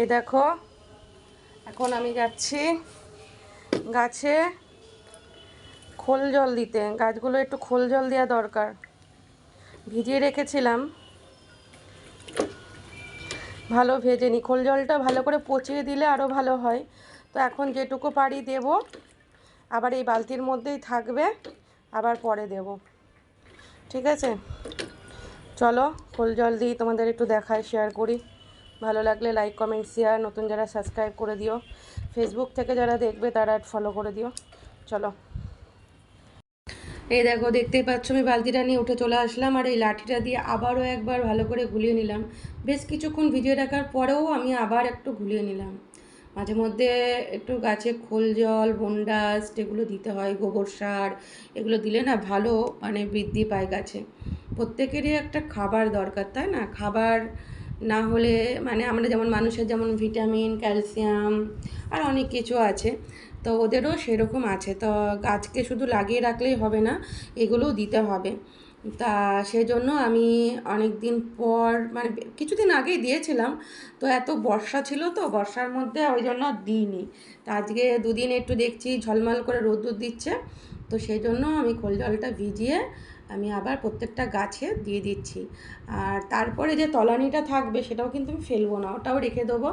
এই দেখো, এখন আমি যাচ্ছি গাছে খোল জল দিতে। গাছগুলো একটু খোল জল দেওয়া দরকার। ভিজিয়ে রেখেছিলাম। ভালো ভেজে নি খোল জলটা ভালো করে পচিয়ে দিলে আরও ভালো হয়। তো এখন যেটুকু পারি দেব। আবার এই বালতির মধ্যেই থাকবে। আবার পরে দেব। ঠিক আছে? চলো খোল জল দিই, তোমাদের একটু দেখায় শেয়ার করি। ভালো লাগলে লাইক কমেন্ট শেয়ার নতুন যারা সাবস্ক্রাইব করে দিও। ফেসবুক থেকে যারা দেখবে তারা ফলো করে দিও। চলো। এই দেখো, দেখতেই পাচ্ছ, আমি বালতিটা নিয়ে উঠে চলে আসলাম আর এই লাঠিটা দিয়ে আবারও একবার ভালো করে গুলিয়ে নিলাম। বেশ কিছুক্ষণ ভিজিয়ে রাখার পরেও আমি আবার একটু গুলিয়ে নিলাম। মাঝে মধ্যে একটু গাছে খোল জল বন্ডাস্ট এগুলো দিতে হয়, গোবর সার, এগুলো দিলে না ভালো মানে বৃদ্ধি পায় গাছে। প্রত্যেকেরই একটা খাবার দরকার, তাই না? খাবার না হলে মানে আমরা যেমন মানুষের যেমন ভিটামিন, ক্যালসিয়াম আর অনেক কিছু আছে, তো ওদেরও সেরকম আছে। তো গাছকে শুধু লাগিয়ে রাখলেই হবে না, এগুলোও দিতে হবে। তা সেজন্য আমি অনেক দিন পর মানে কিছুদিন আগেই দিয়েছিলাম, তো এত বর্ষা ছিল তো, বর্ষার মধ্যে ওই জন্য দিইনি। তা আজকে দুদিন একটু দেখছি, ঝলমল করে রোদ্দুর দিচ্ছে, তো সেই জন্য আমি খোল জলটা ভিজিয়ে আমি আবার প্রত্যেকটা গাছে দিয়ে দিচ্ছি। আর তারপরে যে তলানিটা থাকবে সেটাও কিন্তু আমি ফেলব না, ওটাও রেখে দেবো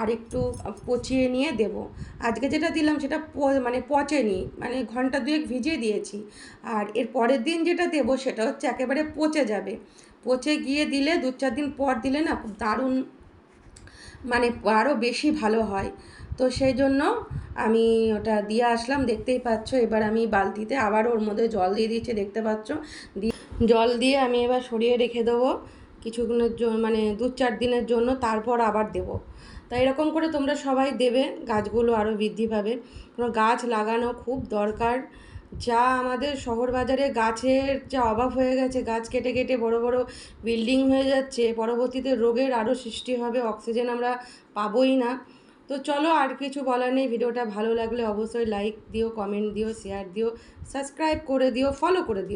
আর একটু পচিয়ে নিয়ে দেব। আজকে যেটা দিলাম সেটা মানে পচেনি মানে ঘণ্টা দুয়েক ভিজিয়ে দিয়েছি। আর এর পরের দিন যেটা দেবো সেটা হচ্ছে একেবারে পচে যাবে। পচে গিয়ে দিলে দু চার দিন পর দিলে না দারুণ মানে আরও বেশি ভালো হয়। তো সেই জন্য আমি ওটা দিয়ে আসলাম, দেখতেই পাচ্ছ। এবার আমি বালতিতে আবার ওর মধ্যে জল দিয়ে দিচ্ছি, দেখতে পাচ্ছ? জল দিয়ে আমি এবার সরিয়ে রেখে দেবো কিছুক্ষণের জন্য মানে দু চার দিনের জন্য, তারপর আবার দেবো। তাই এরকম করে তোমরা সবাই দেবে, গাছগুলো আরও বৃদ্ধি পাবে। কোনো গাছ লাগানো খুব দরকার। যা আমাদের শহর বাজারে গাছের যা অভাব হয়ে গেছে, গাছ কেটে কেটে বড় বড় বিল্ডিং হয়ে যাচ্ছে, পরবর্তীতে রোগের আরও সৃষ্টি হবে, অক্সিজেন আমরা পাবোই না। তো চলো আর কিছু বলার নেই। ভিডিওটা ভালো লাগলে অবশ্যই লাইক দিও কমেন্ট দিও শেয়ার দিও সাবস্ক্রাইব করে দিও ফলো করে দিও।